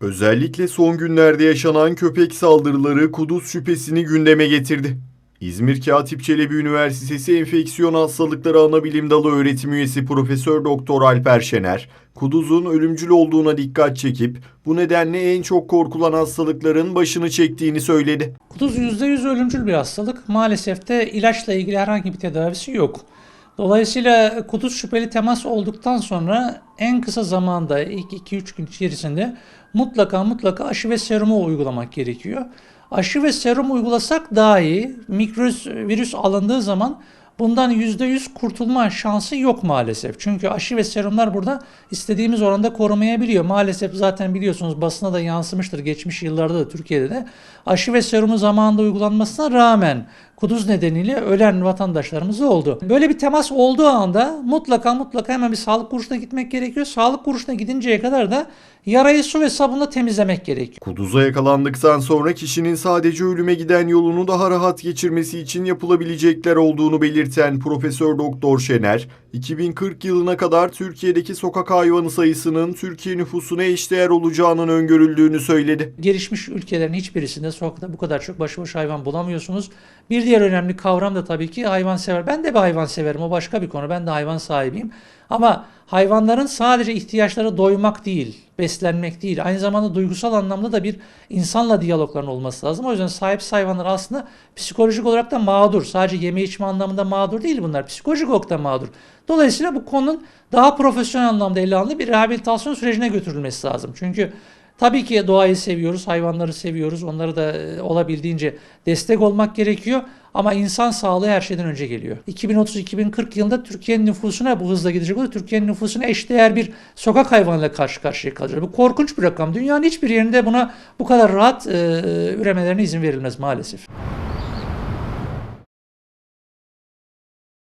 Özellikle son günlerde yaşanan köpek saldırıları kuduz şüphesini gündeme getirdi. İzmir Katip Çelebi Üniversitesi Enfeksiyon Hastalıkları Anabilim Dalı öğretim üyesi Profesör Doktor Alper Şener, kuduzun ölümcül olduğuna dikkat çekip bu nedenle en çok korkulan hastalıkların başını çektiğini söyledi. Kuduz %100 ölümcül bir hastalık. Maalesef de ilaçla ilgili herhangi bir tedavisi yok. Dolayısıyla kuduz şüpheli temas olduktan sonra en kısa zamanda ilk 2-3 gün içerisinde mutlaka mutlaka aşı ve serumu uygulamak gerekiyor. Aşı ve serum uygulasak dahi mikros virüs alındığı zaman bundan %100 kurtulma şansı yok maalesef. Çünkü aşı ve serumlar burada istediğimiz oranda korumayabiliyor. Maalesef zaten biliyorsunuz basına da yansımıştır geçmiş yıllarda da Türkiye'de de. Aşı ve serumu zamanında uygulanmasına rağmen kuduz nedeniyle ölen vatandaşlarımız oldu. Böyle bir temas olduğu anda mutlaka mutlaka hemen bir sağlık kuruluşuna gitmek gerekiyor. Sağlık kuruluşuna gidinceye kadar da yarayı su ve sabunla temizlemek gerekiyor. Kuduza yakalandıktan sonra kişinin sadece ölüme giden yolunu daha rahat geçirmesi için yapılabilecekler olduğunu belirten Profesör Doktor Şener, 2040 yılına kadar Türkiye'deki sokak hayvanı sayısının Türkiye nüfusuna eşdeğer olacağının öngörüldüğünü söyledi. Gelişmiş ülkelerin hiçbirisinde sokakta bu kadar çok başıboş hayvan bulamıyorsunuz. Bir diğer önemli kavram da tabii ki hayvansever. Ben de bir hayvan severim. O başka bir konu. Ben de hayvan sahibiyim. Ama hayvanların sadece ihtiyaçları doymak değil, beslenmek değil. Aynı zamanda duygusal anlamda da bir insanla diyalogların olması lazım. O yüzden sahipsiz hayvanlar aslında psikolojik olarak da mağdur. Sadece yeme içme anlamında mağdur değil bunlar. Psikolojik olarak da mağdur. Dolayısıyla bu konunun daha profesyonel anlamda ele alındığı bir rehabilitasyon sürecine götürülmesi lazım. Çünkü Tabii ki doğayı seviyoruz, hayvanları seviyoruz. Onları da e, olabildiğince destek olmak gerekiyor. Ama insan sağlığı her şeyden önce geliyor. 2030-2040 yılında Türkiye'nin nüfusuna bu hızla gidecek olursa Türkiye'nin nüfusuna eşdeğer bir sokak hayvanıyla karşı karşıya kalacağız. Bu korkunç bir rakam. Dünyanın hiçbir yerinde buna bu kadar rahat e, üremelerine izin verilmez maalesef.